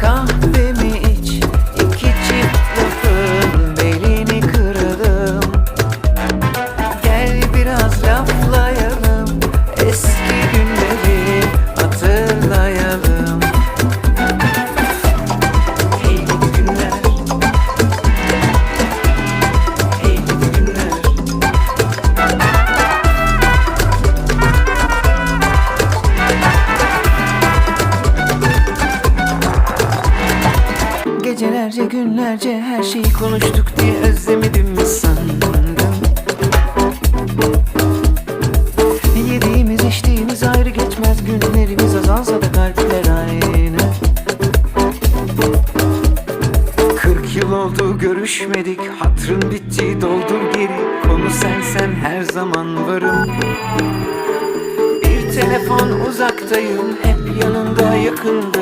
kahvemi iç iki çift belini kıralım Gel biraz laflayalım Gecelerce günlerce her şeyi konuştuk diye özlemedim mi sandın? Yediğimiz içtiğimiz ayrı geçmez günlerimiz azalsa da kalpler aynı. Kırk yıl oldu görüşmedik Hatrın bitti doldur geri. Konu sensen her zaman varım. Bir telefon uzaktayım Hep yanında yakındayım